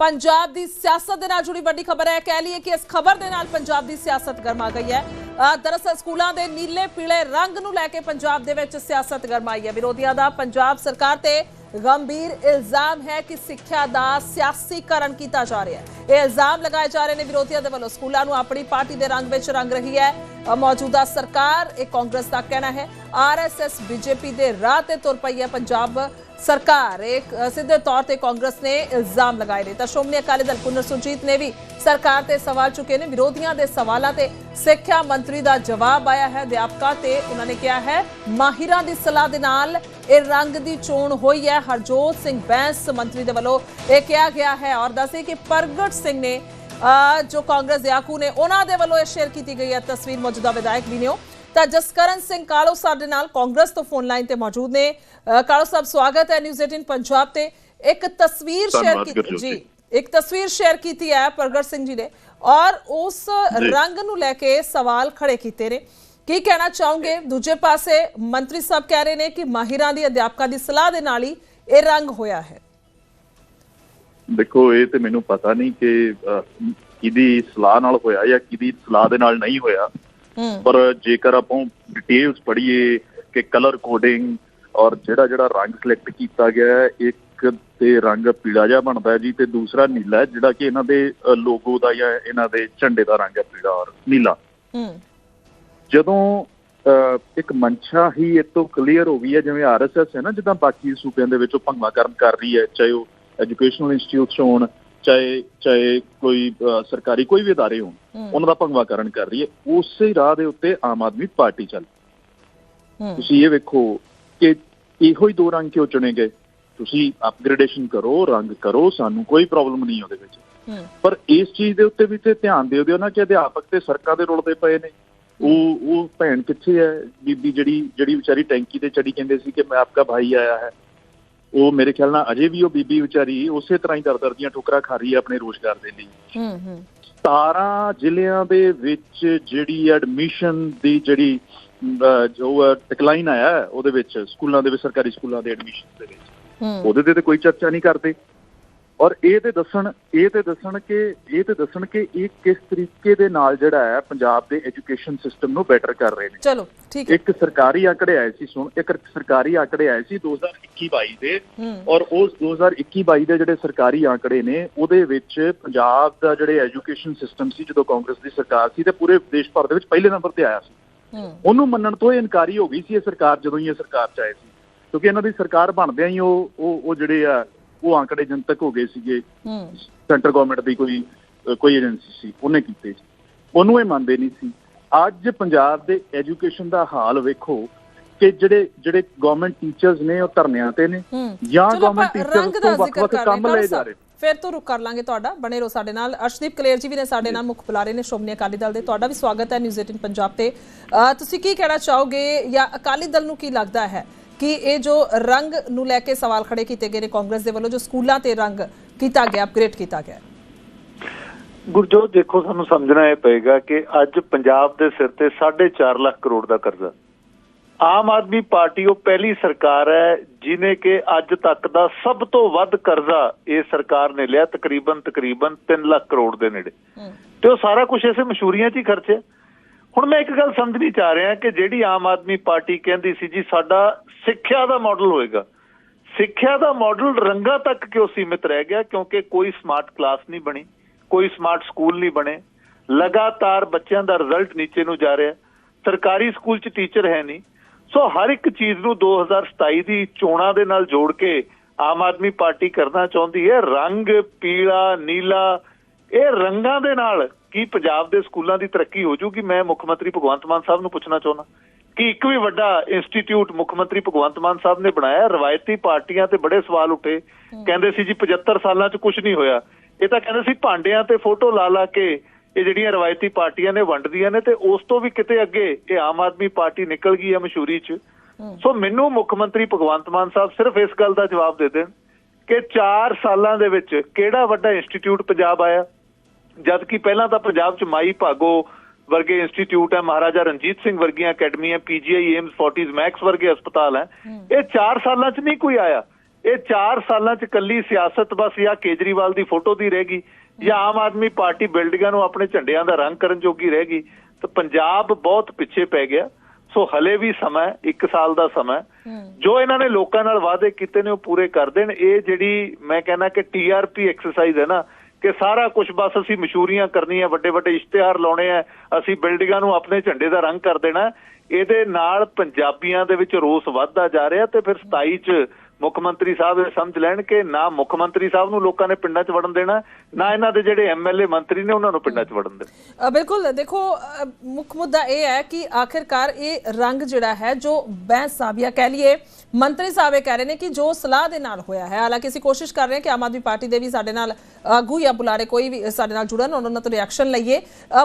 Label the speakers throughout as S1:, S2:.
S1: ਪੰਜਾਬ ਦੀ ਸਿਆਸਤ ਦੇ ਨਾਲ ਜੁੜੀ ਵੱਡੀ ਖਬਰ ਹੈ। ਕਹਿ ਲਈਏ ਕਿ ਇਸ ਖਬਰ ਦੇ ਨਾਲ ਪੰਜਾਬ ਦੀ ਸਿਆਸਤ ਗਰਮਾ ਗਈ ਹੈ। ਦਰਅਸਲ ਸਕੂਲਾਂ ਦੇ ਨੀਲੇ ਪੀਲੇ ਰੰਗ ਨੂੰ ਲੈ ਕੇ ਪੰਜਾਬ ਦੇ ਵਿੱਚ ਸਿਆਸਤ ਗਰਮਾਈ ਹੈ। ਵਿਰੋਧੀਆਂ ਦਾ ਪੰਜਾਬ ਸਰਕਾਰ ਤੇ ਗੰਭੀਰ ਇਲਜ਼ਾਮ ਹੈ ਕਿ ਸਿੱਖਿਆ ਦਾ ਸਿਆਸੀਕਰਨ ਕੀਤਾ ਜਾ ਰਿਹਾ ਹੈ। ਇਹ ਇਲਜ਼ਾਮ ਲਗਾਏ ਜਾ ਰਹੇ ਨੇ ਵਿਰੋਧੀਆਂ ਦੇ ਵੱਲੋਂ। ਸਕੂਲਾਂ ਨੂੰ ਆਪਣੀ ਪਾਰਟੀ ਦੇ ਰੰਗ ਵਿੱਚ ਰੰਗ ਰਹੀ ਹੈ। ਮੌਜੂਦਾ ਸਰਕਾਰ, ਇਹ ਕਾਂਗਰਸ ਦਾ ਕਹਿਣਾ ਹੈ। ਆਰਐਸਐਸ ਬੀਜੇਪੀ ਦੇ ਰਾਹ ਤੇ ਤੁਰ ਪਈ ਹੈ। ਪੰਜਾਬ ਸਰਕਾਰ ਇੱਕ ਸਿੱਧੇ ਤੌਰ ਤੇ ਕਾਂਗਰਸ ਨੇ ਇਲਜ਼ਾਮ ਲਗਾਏ ਨੇ। ਤਾਂ ਸ਼੍ਰੋਮਣੀ ਅਕਾਲੀ ਦਲ ਪੁਨਰ ਸੁਰਜੀਤ ਨੇ ਵੀ ਸਰਕਾਰ ਤੇ ਸਵਾਲ ਚੁੱਕੇ ਨੇ। ਵਿਰੋਧੀਆਂ ਦੇ ਸਵਾਲਾਂ ਤੇ ਸਿੱਖਿਆ ਮੰਤਰੀ ਦਾ ਜਵਾਬ ਆਇਆ ਹੈ। ਅਧਿਆਪਕਾਂ ਤੇ ਉਹਨਾਂ ਨੇ ਕਿਹਾ ਹੈ ਮਾਹਿਰਾਂ ਦੀ ਸਲਾਹ ਦੇ ਨਾਲ ਇਹ ਰੰਗ ਦੀ ਚੋਣ ਹੋਈ ਹੈ। ਹਰਜੋਤ ਸਿੰਘ ਬੈਂਸ ਮੰਤਰੀ ਦੇ ਵੱਲੋਂ ਇਹ ਕਿਹਾ ਗਿਆ ਹੈ ਔਰ ਦੱਸੇ ਕਿ ਪ੍ਰਗਟ ਸਿੰਘ ਨੇ ਅ, ਜੋ ਕਾਂਗਰਸ ਦੇ ਆਕੂ ਨੇ ਉਹਨਾਂ ਦੇ ਵੱਲੋਂ ਇਹ ਸ਼ੇਅਰ ਕੀਤੀ ਗਈ ਹੈ। ਤਸਵੀਰ ਮੌਜੂਦਾ ਵਿਧਾਇਕ ਵੀ ਨੇ ਤਾਂ ਜਸਕਰਨ ਸਿੰਘ ਕਾਲੋ ਸਾਡੇ ਨਾਲ ਕਾਂਗਰਸ ਤੋਂ ਫੋਨ ਲਾਈਨ ਤੇ ਮੌਜੂਦ ਨੇ। ਕਾਲੋ ਸਾਹਿਬ ਸਵਾਗਤ ਹੈ ਨਿਊਜ਼ 18 ਪੰਜਾਬ ਤੇ। ਇੱਕ ਤਸਵੀਰ ਸ਼ੇਅਰ ਕੀਤੀ ਜੀ। ਇੱਕ ਤਸਵੀਰ ਸ਼ੇਅਰ ਕੀਤੀ ਹੈ ਪ੍ਰਗਟ ਸਿੰਘ ਜੀ ਨੇ ਔਰ ਉਸ ਰੰਗ ਨੂੰ ਲੈ ਕੇ ਸਵਾਲ ਖੜੇ ਕੀਤੇ ਨੇ। ਕੀ ਕਹਿਣਾ ਚਾਹੋਗੇ? ਦੂਜੇ ਪਾਸੇ ਮੰਤਰੀ ਸਾਹਿਬ ਕਹਿ ਰਹੇ ਨੇ ਕਿ ਮਾਹਿਰਾਂ ਦੀ ਅਧਿਆਪਕਾਂ ਦੀ ਸਲਾਹ ਦੇ ਨਾਲ ਹੀ ਇਹ ਰੰਗ ਹੋਇਆ ਹੈ।
S2: ਦੇਖੋ ਇਹ ਤੇ ਮੈਨੂੰ ਪਤਾ ਨਹੀਂ ਕਿ ਕਿਹਦੀ ਸਲਾਹ ਨਾਲ ਹੋਇਆ ਜਾਂ ਕਿਹਦੀ ਸਲਾਹ ਦੇ ਨਾਲ ਨਹੀਂ ਹੋਇਆ। ਪਰ ਜੇਕਰ ਆਪਾਂ ਡਿਟੇਲਸ ਪੜ੍ਹੀਏ ਕਿ ਕਲਰ ਕੋਡਿੰਗ ਔਰ ਜਿਹੜਾ ਜਿਹੜਾ ਰੰਗ ਸਿਲੈਕਟ ਕੀਤਾ ਗਿਆ ਹੈ, ਇੱਕ ਤੇ ਰੰਗ ਪੀਲਾ ਜਿਹਾ ਬਣਦਾ ਜੀ ਤੇ ਦੂਸਰਾ ਨੀਲਾ ਜਿਹੜਾ ਕਿ ਇਹਨਾਂ ਦੇ ਲੋਗੋ ਦਾ ਜਾਂ ਇਹਨਾਂ ਦੇ ਝੰਡੇ ਦਾ ਰੰਗ ਹੈ ਪੀਲਾ ਔਰ ਨੀਲਾ।
S1: ਹੂੰ।
S2: ਜਦੋਂ ਇੱਕ ਮਨਸ਼ਾ ਹੀ ਇਹ ਤੋਂ ਕਲੀਅਰ ਹੋ ਗਈ ਹੈ ਜਿਵੇਂ ਆਰਐਸਐਸ ਹੈ ਨਾ ਜਿੱਦਾਂ ਬਾਕੀ ਸੂਬਿਆਂ ਦੇ ਵਿੱਚ ਉਹ ਭੰਗਵਾ ਕਰਮ ਕਰ ਰਹੀ ਹੈ ਚਾਹੇ ਉਹ ਐਜੂਕੇਸ਼ਨਲ ਇੰਸਟੀਚਿਊਟਸ ਹੋਣ ਚਾਹੇ ਚਾਹੇ ਕੋਈ ਸਰਕਾਰੀ ਕੋਈ ਵੀ ਅਦਾਰੇ ਹੋਣ। ਉਹਨਾਂ ਦਾ ਭੰਗਵਾਕਰਨ ਕਰ ਰਹੀ ਹੈ। ਉਸੇ ਰਾਹ ਦੇ ਉੱਤੇ ਆਮ ਆਦਮੀ ਪਾਰਟੀ ਚੱਲ ਤੁਸੀਂ ਇਹ ਵੇਖੋ ਕਿ ਇਹੋ ਹੀ ਦੋ ਰੰਗ ਕਿਉਂ ਚੁਣੇ ਗਏ? ਤੁਸੀਂ ਅਪਗ੍ਰੇਡੇਸ਼ਨ ਕਰੋ ਰੰਗ ਕਰੋ ਸਾਨੂੰ ਕੋਈ ਪ੍ਰੋਬਲਮ ਨਹੀਂ ਉਹਦੇ ਵਿੱਚ। ਪਰ ਇਸ ਚੀਜ਼ ਦੇ ਉੱਤੇ ਵੀ ਤੇ ਧਿਆਨ ਦਿਓ ਦਿਓ ਨਾ ਕਿ ਅਧਿਆਪਕ ਤੇ ਸੜਕਾਂ ਦੇ ਰੁਲਦੇ ਪਏ ਨੇ। ਉਹ ਉਹ ਭੈਣ ਕਿੱਥੇ ਹੈ? ਬੀਬੀ ਜਿਹੜੀ ਜਿਹੜੀ ਵਿਚਾਰੀ ਟੈਂਕੀ ਤੇ ਚੜੀ ਕਹਿੰਦੇ ਸੀ ਕਿ ਮੈਂ ਆਪਕਾ ਭਾਈ ਆਇਆ ਹੈ। ਉਹ ਮੇਰੇ ਖਿਆਲ ਨਾਲ ਅਜੇ ਵੀ ਉਹ ਬੀਬੀ ਵਿਚਾਰੀ ਉਸੇ ਤਰ੍ਹਾਂ ਹੀ ਦਰ ਦਰ ਦੀਆਂ ਠੋਕਰਾਂ ਖਾ ਰਹੀ ਹੈ ਆਪਣੇ ਰੋਜ਼ਗਾਰ ਦੇ ਲਈ।
S1: ਹੂੰ ਹੂੰ।
S2: 17 ਜ਼ਿਲ੍ਹਿਆਂ ਦੇ ਵਿੱਚ ਜਿਹੜੀ ਐਡਮਿਸ਼ਨ ਦੀ ਜਿਹੜੀ ਜੋ ਡਿਕਲਾਈਨ ਆਇਆ ਉਹਦੇ ਵਿੱਚ ਸਕੂਲਾਂ ਦੇ ਵਿੱਚ ਸਰਕਾਰੀ ਸਕੂਲਾਂ ਦੇ ਐਡਮਿਸ਼ਨ ਦੇ ਵਿੱਚ।
S1: ਹੂੰ।
S2: ਉਹਦੇ ਤਾਂ ਕੋਈ ਚਰਚਾ ਨਹੀਂ ਕਰਦੇ। ਔਰ ਇਹ ਤੇ ਦੱਸਣ ਇਹ ਤੇ ਦੱਸਣ ਕਿ ਇਹ ਤੇ ਦੱਸਣ ਕਿ ਇਹ ਕਿਸ ਤਰੀਕੇ ਦੇ ਨਾਲ ਜਿਹੜਾ ਹੈ ਪੰਜਾਬ ਦੇ ਐਜੂਕੇਸ਼ਨ ਸਿਸਟਮ ਨੂੰ ਬੈਟਰ ਕਰ ਰਹੇ ਨੇ।
S1: ਚਲੋ ਠੀਕ
S2: ਇੱਕ ਸਰਕਾਰੀ ਆંકੜੇ ਆਏ ਸੀ ਸੁਣ ਇੱਕ ਸਰਕਾਰੀ ਆંકੜੇ ਆਏ ਸੀ 2021-22 ਦੇ। ਔਰ ਉਸ 2021-22 ਦੇ ਜਿਹੜੇ ਸਰਕਾਰੀ ਆંકੜੇ ਨੇ ਉਹਦੇ ਵਿੱਚ ਪੰਜਾਬ ਦਾ ਜਿਹੜੇ ਐਜੂਕੇਸ਼ਨ ਸਿਸਟਮ ਸੀ ਜਦੋਂ ਕਾਂਗਰਸ ਦੀ ਸਰਕਾਰ ਸੀ ਤੇ ਪੂਰੇ ਦੇਸ਼ ਭਰ ਦੇ ਵਿੱਚ ਪਹਿਲੇ ਨੰਬਰ ਤੇ ਆਇਆ ਸੀ। ਉਹਨੂੰ ਮੰਨਣ ਤੋਂ ਇਹ ਇਨਕਾਰੀ ਹੋ ਗਈ ਸੀ ਇਹ ਸਰਕਾਰ ਜਦੋਂ ਹੀ ਇਹ ਸਰਕਾਰ ਚ ਆਏ ਸੀ। ਕਿਉਂਕਿ ਇਹਨਾਂ ਦੀ ਸਰਕਾਰ ਬਣਦਿਆਂ ਹੀ ਉਹ ਉਹ ਜਿਹੜੇ ਆ ਉਹ ਆંકੜੇ ਜਨਤਕ ਹੋ ਗਏ ਸੀਗੇ।
S1: ਹੂੰ।
S2: ਸੈਂਟਰ ਗਵਰਨਮੈਂਟ ਦੀ ਕੋਈ ਕੋਈ ਏਜੰਸੀ ਸੀ। ਉਹਨੇ ਕੀਤੇ। ਉਹਨੂੰ ਇਹ ਮੰਨਦੇ ਨਹੀਂ ਸੀ। ਅੱਜ ਪੰਜਾਬ ਦੇ ਐਜੂਕੇਸ਼ਨ ਦਾ ਹਾਲ ਵੇਖੋ ਕਿ ਜਿਹੜੇ ਜਿਹੜੇ ਗਵਰਨਮੈਂਟ ਟੀਚਰਸ ਨੇ ਉਹ ਧਰਨਿਆਂ ਤੇ ਨੇ। ਜਾਂ ਗਵਰਨਮੈਂਟ ਟੀਚਰਸ ਤੋਂ ਵੱਖ-ਵੱਖ ਕੰਮ ਲਏ ਜਾ ਰਹੇ
S1: ਫਿਰ ਤੋਂ ਰੁਕ ਕਰ ਲਾਂਗੇ ਤੁਹਾਡਾ। ਬਣੇ ਰਹੋ ਸਾਡੇ ਨਾਲ। ਅਰਸ਼ਦੀਪ ਕਲੇਰ ਜੀ ਵੀ ਨੇ ਸਾਡੇ ਨਾਲ ਮੁੱਖ ਬੁਲਾਰੇ ਨੇ ਸ਼੍ਰੋਮਣੀ ਅਕਾਲੀ ਦਲ ਦੇ। ਤੁਹਾਡਾ ਵੀ ਸਵਾਗਤ ਹੈ ਨਿਊਜ਼ 18 ਪੰਜਾਬ ਤੇ। ਤੁਸੀਂ ਕੀ ਕਹਿਣਾ ਚਾਹੋਗੇ ਜਾਂ ਅਕਾਲੀ ਦਲ ਨੂੰ ਕੀ ਲੱਗਦਾ ਹੈ? ਕਿ ਇਹ ਜੋ ਰੰਗ ਨੂੰ ਲੈ ਕੇ ਸਵਾਲ ਖੜੇ ਕੀਤੇ ਗਏ ਨੇ ਕਾਂਗਰਸ ਦੇ ਵੱਲੋਂ ਜੋ ਸਕੂਲਾਂ ਤੇ ਰੰਗ ਕੀਤਾ ਗਿਆ ਅਪਗ੍ਰੇਡ ਕੀਤਾ ਗਿਆ।
S3: ਗੁਰਜੋਤ ਦੇਖੋ ਸਾਨੂੰ ਸਮਝਣਾ ਇਹ ਪਏਗਾ ਕਿ ਅੱਜ ਪੰਜਾਬ ਦੇ ਸਿਰ ਤੇ 4.5 ਲੱਖ ਕਰੋੜ ਦਾ ਕਰਜ਼ਾ। ਆਮ ਆਦਮੀ ਪਾਰਟੀ ਉਹ ਪਹਿਲੀ ਸਰਕਾਰ ਹੈ ਜਿਨੇ ਕਿ ਅੱਜ ਤੱਕ ਦਾ ਸਭ ਤੋਂ ਵੱਧ ਕਰਜ਼ਾ ਇਹ ਸਰਕਾਰ ਨੇ ਲਿਆ ਤਕਰੀਬਨ ਤਕਰੀਬਨ 3 ਲੱਖ ਕਰੋੜ ਦੇ ਨੇੜੇ। ਤੇ ਉਹ ਸਾਰਾ ਕੁਝ ਇਸੇ ਮਸ਼ਹੂਰੀਆਂ 'ਚ ਹੀ ਖਰਚਿਆ। ਹੁਣ ਮੈਂ ਇੱਕ ਗੱਲ ਸਮਝਣੀ ਚਾਹ ਰਿਹਾ ਕਿ ਜਿਹੜੀ ਆਮ ਆਦਮੀ ਪਾਰਟੀ ਕਹਿੰਦੀ ਸੀ ਜੀ, ਸਾਡਾ ਸਿੱਖਿਆ ਦਾ ਮਾਡਲ ਹੋਏਗਾ। ਸਿੱਖਿਆ ਦਾ ਮਾਡਲ ਰੰਗਾ ਤੱਕ ਕਿਉਂ ਸੀਮਿਤ ਰਹਿ ਗਿਆ? ਕਿਉਂਕਿ ਕੋਈ ਸਮਾਰਟ ਕਲਾਸ ਨਹੀਂ ਬਣੀ, ਕੋਈ ਸਮਾਰਟ ਸਕੂਲ ਨਹੀਂ ਬਣੇ। ਲਗਾਤਾਰ ਬੱਚਿਆਂ ਦਾ ਰਿਜ਼ਲਟ ਨੀਚੇ ਨੂੰ ਜਾ ਰਿਹਾ। ਸਰਕਾਰੀ ਸਕੂਲ 'ਚ ਟੀਚਰ ਹੈ ਨਹੀਂ। ਸੋ ਹਰ ਇੱਕ ਚੀਜ਼ ਨੂੰ 2027 ਦੀ ਚੋਣਾਂ ਦੇ ਨਾਲ ਜੋੜ ਕੇ ਆਮ ਆਦਮੀ ਪਾਰਟੀ ਕਰਨਾ ਚਾਹੁੰਦੀ ਹੈ। ਰੰਗ ਪੀਲਾ, ਨੀਲਾ ਇਹ ਰੰਗਾਂ ਦੇ ਨਾਲ ਕੀ ਪੰਜਾਬ ਦੇ ਸਕੂਲਾਂ ਦੀ ਤਰੱਕੀ ਹੋ ਜੂਗੀ? ਮੈਂ ਮੁੱਖ ਮੰਤਰੀ ਭਗਵੰਤ ਮਾਨ ਸਾਹਿਬ ਨੂੰ ਪੁੱਛਣਾ ਚਾਹੁੰਦਾ। ਕਿ ਇੱਕ ਵੀ ਵੱਡਾ ਇੰਸਟੀਚਿਊਟ ਮੁੱਖ ਮੰਤਰੀ ਭਗਵੰਤ ਮਾਨ ਸਾਹਿਬ ਨੇ ਬਣਾਇਆ? ਰਵਾਇਤੀ ਪਾਰਟੀਆਂ ਤੇ ਬੜੇ ਸਵਾਲ ਉੱਠੇ। ਕਹਿੰਦੇ ਸੀ ਜੀ 75 ਸਾਲਾਂ 'ਚ ਕੁਝ ਨਹੀਂ ਹੋਇਆ। ਇਹ ਤਾਂ ਕਹਿੰਦੇ ਸੀ ਭਾਂਡਿਆਂ ਤੇ ਫੋਟੋ ਲਾ ਲਾ ਕੇ ਇਹ ਜਿਹੜੀਆਂ ਰਵਾਇਤੀ ਪਾਰਟੀਆਂ ਨੇ ਵੰਡਦੀਆਂ ਨੇ ਤੇ ਉਸ ਤੋਂ ਵੀ ਕਿਤੇ ਅੱਗੇ ਇਹ ਆਮ ਆਦਮੀ ਪਾਰਟੀ ਨਿਕਲ ਗਈ ਹੈ ਮਸ਼ਹੂਰੀ 'ਚ। ਸੋ ਮੈਨੂੰ ਮੁੱਖ ਮੰਤਰੀ ਭਗਵੰਤ ਮਾਨ ਸਾਹਿਬ ਸਿਰਫ ਇਸ ਗੱਲ ਦਾ ਜਵਾਬ ਦੇ ਦੇਣ ਕਿ 4 ਸਾਲਾਂ ਦੇ ਵਿੱਚ ਕਿਹੜਾ ਵੱਡਾ ਇੰਸਟੀਚਿਊਟ ਪੰਜਾਬ ਆਇਆ? ਜਦ ਕਿ ਪਹਿਲਾਂ ਤਾਂ ਪੰਜਾਬ 'ਚ ਮਾਈ ਭਾਗੋ ਵਰਗੇ ਇੰਸਟੀਚਿਊਟ ਹੈ ਮਹਾਰਾਜਾ ਰਣਜੀਤ ਸਿੰਘ ਵਰਗੀਆਂ ਅਕੈਡਮੀਆਂ ਪੀਜੀਆਈ ਏਮਸ ਫੋਰਟਿਸ ਮੈਕਸ ਵਰਗੇ ਹਸਪਤਾਲ ਹੈ। ਇਹ 4 ਸਾਲਾਂ 'ਚ ਨਹੀਂ ਕੋਈ ਆਇਆ। ਇਹ 4 ਸਾਲਾਂ ਚ ਕੱਲੀ ਸਿਆਸਤ ਬਸ ਜਾਂ ਕੇਜਰੀਵਾਲ ਦੀ ਫੋਟੋ ਦੀ ਰਹਿ ਗਈ ਜਾਂ ਆਮ ਆਦਮੀ ਪਾਰਟੀ ਬਿਲਡਿੰਗਾਂ ਨੂੰ ਆਪਣੇ ਝੰਡਿਆਂ ਦਾ ਰੰਗ ਕਰਨ ਜੋਗੀ ਰਹਿ ਗਈ। ਤਾਂ ਪੰਜਾਬ ਬਹੁਤ ਪਿੱਛੇ ਪੈ ਗਿਆ। ਸੋ ਹਲੇ ਵੀ ਸਮਾਂ ਹੈ, ਇੱਕ ਸਾਲ ਦਾ ਸਮਾਂ। ਜੋ ਇਹਨਾਂ ਨੇ ਲੋਕਾਂ ਨਾਲ ਵਾਅਦੇ ਕੀਤੇ ਨੇ ਉਹ ਪੂਰੇ ਕਰ ਦੇਣ। ਇਹ ਜਿਹੜੀ ਮੈਂ ਕਹਿੰਦਾ ਕਿ ਟੀਆਰਪੀ ਐਕਸਰਸਾਈਜ਼ ਹੈ ਨਾ ਕਿ ਸਾਰਾ ਕੁਝ ਬਸ ਅਸੀਂ ਮਸ਼ਹੂਰੀਆਂ ਕਰਨੀਆਂ ਵੱਡੇ ਵੱਡੇ ਇਸ਼ਤਿਹਾਰ ਲਾਉਣੇ ਆ, ਅਸੀਂ ਬਿਲਡਿੰਗਾਂ ਨੂੰ ਆਪਣੇ ਝੰਡੇ ਦਾ ਰੰਗ ਕਰ ਦੇਣਾ। ਇਹਦੇ ਨਾਲ ਪੰਜਾਬੀਆਂ ਦੇ ਵਿੱਚ ਰੋਸ ਵੱਧਦਾ ਜਾ ਰਿਹਾ ਤੇ ਫਿਰ 27 ਚ ਮੁੱਖ ਮੰਤਰੀ ਸਾਹਿਬ ਇਹ ਸਮਝ ਲੈਣ ਕਿ ਨਾ ਮੁੱਖ ਮੰਤਰੀ ਸਾਹਿਬ ਨੂੰ ਲੋਕਾਂ ਨੇ ਪਿੰਡਾਂ 'ਚ ਵੜਨ ਦੇਣਾ ਨਾ ਇਹਨਾਂ ਦੇ ਜਿਹੜੇ ਐਮਐਲਏ ਮੰਤਰੀ ਨੇ ਉਹਨਾਂ ਨੂੰ ਪਿੰਡਾਂ 'ਚ ਵੜਨ ਦੇਣਾ।
S1: ਬਿਲਕੁਲ ਦੇਖੋ ਮੁੱਖ ਮੁੱਦਾ ਇਹ ਹੈ ਕਿ ਆਖਿਰਕਾਰ ਇਹ ਰੰਗ ਜਿਹੜਾ ਹੈ ਜੋ ਬਹਿਸ ਸਾਬੀਆ ਕਹਿ ਲਈਏ ਮੰਤਰੀ ਸਾਹਿਬ ਇਹ ਕਹਿ ਰਹੇ ਨੇ ਕਿ ਜੋ ਸਲਾਹ ਦੇ ਨਾਲ ਹੋਇਆ ਹੈ ਹਾਲਾਂਕਿ ਅਸੀਂ ਕੋਸ਼ਿਸ਼ ਕਰ ਰਹੇ ਹਾਂ ਕਿ ਆਮ ਆਦਮੀ ਪਾਰਟੀ ਦੇ ਵੀ ਸਾਡੇ ਨਾਲ ਆਗੂ ਜਾਂ ਬੁਲਾਰੇ ਕੋਈ ਵੀ ਸਾਡੇ ਨਾਲ ਜੁੜਨ ਉਹਨਾਂ ਤੋਂ ਰਿਐਕਸ਼ਨ ਲਈਏ।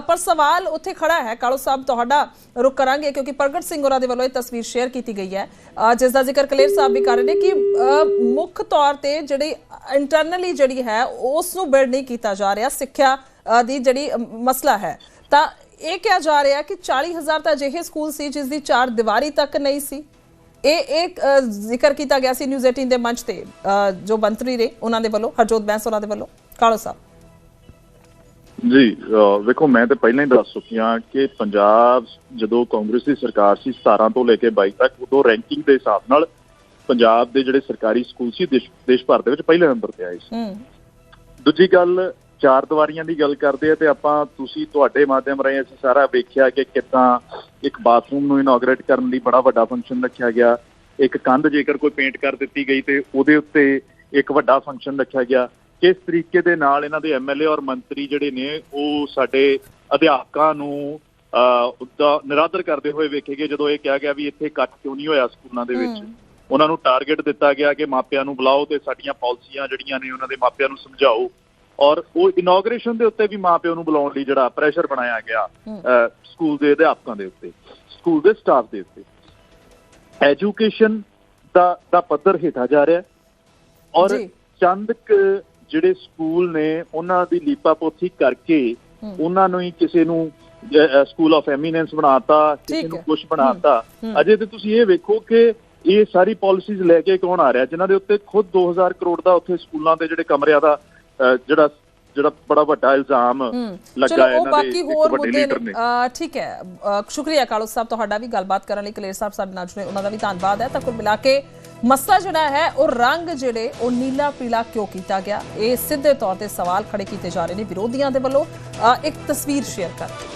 S1: ਪਰ ਸਵਾਲ ਉੱਥੇ ਖੜਾ ਹੈ ਕਾਲੋ ਸਾਹਿਬ ਤੁਹਾਡਾ ਰੁਕ ਕਰਾਂਗੇ ਕਿਉਂਕਿ ਪ੍ਰਗਟ ਸਿੰਘ ਹੋਰਾਂ ਦੇ ਵੱਲੋਂ ਇਹ ਤਸਵੀਰ ਸ਼ੇਅਰ ਕੀਤੀ ਗਈ ਹੈ। ਅ, ਜਿਸ ਦਾ ਜ਼ਿਕਰ ਕਲੇਰ ਸਾਹਿਬ ਵੀ ਕਰ ਰਹੇ ਨੇ ਕਿ ਮੁੱਖ ਤੌਰ ਤੇ ਜਿਹੜੀ ਇੰਟਰਨਲੀ ਜਿਹੜੀ ਹੈ ਉਸ ਨੂੰ ਬਿਲਡ ਨਹੀਂ ਕੀਤਾ ਜਾ ਰਿਹਾ ਸਿੱਖਿਆ ਦੀ ਜਿਹੜੀ ਮਸਲਾ ਹੈ। ਤਾਂ ਇਹ ਕਿਹਾ ਜਾ ਰਿਹਾ ਕਿ 40000 ਤਾਂ ਅਜਿਹੇ ਸਕੂਲ ਸੀ ਜਿਸ ਦੀ ਚਾਰ ਦੀਵਾਰੀ ਤੱਕ ਨਹੀਂ ਸੀ। ਇਹ ਇੱਕ ਜ਼ਿਕਰ ਕੀਤਾ ਗਿਆ ਸੀ ਨਿਊਜ਼ 18 ਦੇ ਮੰਚ ਤੇ ਜੋ ਮੰਤਰੀ ਨੇ ਉਹਨਾਂ ਦੇ ਵੱਲੋਂ, ਹਰਜੋਤ ਬੈਂਸ ਉਹਨਾਂ ਦੇ ਵੱਲੋਂ। ਕਾਲੋ ਸਾਹਿਬ।
S2: ਜੀ ਵੇਖੋ, ਮੈਂ ਤੇ ਪਹਿਲਾਂ ਹੀ ਦੱਸ ਚੁੱਕਿਆ ਕਿ ਪੰਜਾਬ ਜਦੋਂ ਕਾਂਗਰਸ ਦੀ ਸਰਕਾਰ ਸੀ 17 ਤੋਂ ਲੈ ਕੇ 22 ਤੱਕ, ਉਦੋਂ ਰੈਂਕਿੰਗ ਦੇ ਹਿਸਾਬ ਨਾਲ ਪੰਜਾਬ ਦੇ ਜਿਹੜੇ ਸਰਕਾਰੀ ਸਕੂਲ ਸੀ ਦੇਸ਼ ਦੇਸ਼ ਭਰ ਦੇ ਵਿੱਚ ਪਹਿਲੇ ਨੰਬਰ ਤੇ ਆਏ ਸੀ।
S1: ਹੂੰ।
S2: ਦੂਜੀ ਗੱਲ ਚਾਰ ਦੀਵਾਰੀਆਂ ਦੀ ਗੱਲ ਕਰਦੇ ਆ ਤੇ ਆਪਾਂ ਤੁਸੀਂ ਤੁਹਾਡੇ ਮਾਧਿਅਮ ਰਾਹੀਂ ਅਸੀਂ ਸਾਰਾ ਵੇਖਿਆ ਕਿ ਕਿੱਦਾਂ ਇੱਕ ਬਾਥਰੂਮ ਨੂੰ ਇਨੋਗਰੇਟ ਕਰਨ ਲਈ ਬੜਾ ਵੱਡਾ ਫੰਕਸ਼ਨ ਰੱਖਿਆ ਗਿਆ। ਇੱਕ ਕੰਧ ਜੇਕਰ ਕੋਈ ਪੇਂਟ ਕਰ ਦਿੱਤੀ ਗਈ ਤੇ ਉਹਦੇ ਉੱਤੇ ਇੱਕ ਵੱਡਾ ਫੰਕਸ਼ਨ ਰੱਖਿਆ ਗਿਆ। ਕਿਸ ਤਰੀਕੇ ਦੇ ਨਾਲ ਇਹਨਾਂ ਦੇ ਐਮਐਲਏ ਔਰ ਮੰਤਰੀ ਜਿਹੜੇ ਨੇ ਉਹ ਸਾਡੇ ਅਧਿਆਪਕਾਂ ਨੂੰ ਉਹਦਾ ਨਿਰਾਦਰ ਕਰਦੇ ਹੋਏ ਵੇਖੇ ਗਏ ਜਦੋਂ ਇਹ ਕਿਹਾ ਗਿਆ ਵੀ ਇੱਥੇ ਇਕੱਠ ਕਿਉਂ ਨਹੀਂ ਹੋਇਆ ਸਕੂਲਾਂ ਦੇ ਵਿੱਚ। ਉਹਨਾਂ ਨੂੰ ਟਾਰਗੇਟ ਦਿੱਤਾ ਗਿਆ ਕਿ ਮਾਪਿਆਂ ਨੂੰ ਬੁਲਾਓ ਤੇ ਸਾਡੀਆਂ ਪਾਲਿਸੀਆਂ ਜਿਹੜੀਆਂ ਨੇ ਉਹਨਾਂ ਦੇ ਮਾਪਿਆਂ ਨੂੰ ਸਮਝਾਓ। ਔਰ ਉਹ ਇਨੋਗ੍ਰੇਸ਼ਨ ਦੇ ਉੱਤੇ ਵੀ ਮਾਪਿਆਂ ਨੂੰ ਬੁਲਾਉਣ ਲਈ ਜਿਹੜਾ ਪ੍ਰੈਸ਼ਰ ਬਣਾਇਆ ਗਿਆ ਸਕੂਲ ਦੇ ਅਧਿਆਪਕਾਂ ਦੇ ਉੱਤੇ ਸਕੂਲ ਦੇ ਸਟਾਫ ਦੇ ਉੱਤੇ। ਐਜੂਕੇਸ਼ਨ ਦਾ ਦਾ ਪੱਧਰ ਹੇਠਾਂ ਜਾ ਰਿਹਾ ਔਰ। ਚੰਦ ਜਿਹੜੇ ਸਕੂਲ ਨੇ ਉਹਨਾਂ ਦੀ ਲੀਪਾਪੋਥੀ ਕਰਕੇ ਉਹਨਾਂ ਨੂੰ ਹੀ ਕਿਸੇ ਨੂੰ ਸਕੂਲ ਆਫ ਐਮੀਨੈਂਸ ਬਣਾਤਾ ਕਿਸੇ ਨੂੰ। ਕੁਝ ਬਣਾਤਾ। ਅਜੇ ਤੇ ਤੁਸੀਂ ਇਹ ਵੇਖੋ ਕਿ ਇਹ ਸਾਰੀ ਪਾਲਿਸੀਜ਼ ਲੈ ਕੇ ਕੌਣ ਆ ਰਿਹਾ? ਜਿਨ੍ਹਾਂ ਦੇ ਉੱਤੇ ਖੁਦ 2000 ਕਰੋੜ ਦਾ ਉੱਥੇ ਸਕੂਲਾਂ ਦੇ ਜਿਹੜੇ ਕਮਰਿਆਂ ਦਾ ਜਿਹੜਾ ਜਿਹੜਾ ਬੜਾ ਵੱਡਾ ਇਲਜ਼ਾਮ ਲੱਗਾ ਹੈ ਇਹਨਾਂ ਦੇ
S1: ਬਾਕੀ
S2: ਇੱਕ
S1: ਹੋਰ
S2: ਵੱਡੇ ਲੀਡਰ
S1: ਨੇ। ਠੀਕ ਹੈ। ਸ਼ੁਕਰੀਆ ਕਾਲੋ ਸਾਹਿਬ ਤੁਹਾਡਾ ਵੀ ਗੱਲਬਾਤ ਕਰਨ ਲਈ। ਕਲੇਰ ਸਾਹਿਬ ਸਾਡੇ ਨਾਲ ਜੁੜੇ ਉਹਨਾਂ ਦਾ ਵੀ ਧੰਨਵਾਦ ਹੈ। ਤਾਂ ਕੁੱਲ ਮਿਲਾ ਕੇ ਮਸਲਾ ਜਿਹੜਾ ਹੈ ਉਹ ਰੰਗ ਜਿਹੜੇ ਉਹ ਨੀਲਾ ਪੀਲਾ ਕਿਉਂ ਕੀਤਾ ਗਿਆ? ਇਹ ਸਿੱਧੇ ਤੌਰ ਤੇ ਸਵਾਲ ਖੜੇ ਕੀਤੇ ਜਾ ਰਹੇ ਨੇ ਵਿਰੋਧੀਆਂ ਦੇ ਵੱਲੋਂ। ਇੱਕ ਤਸਵੀਰ ਸ਼ੇਅਰ ਕਰਕੇ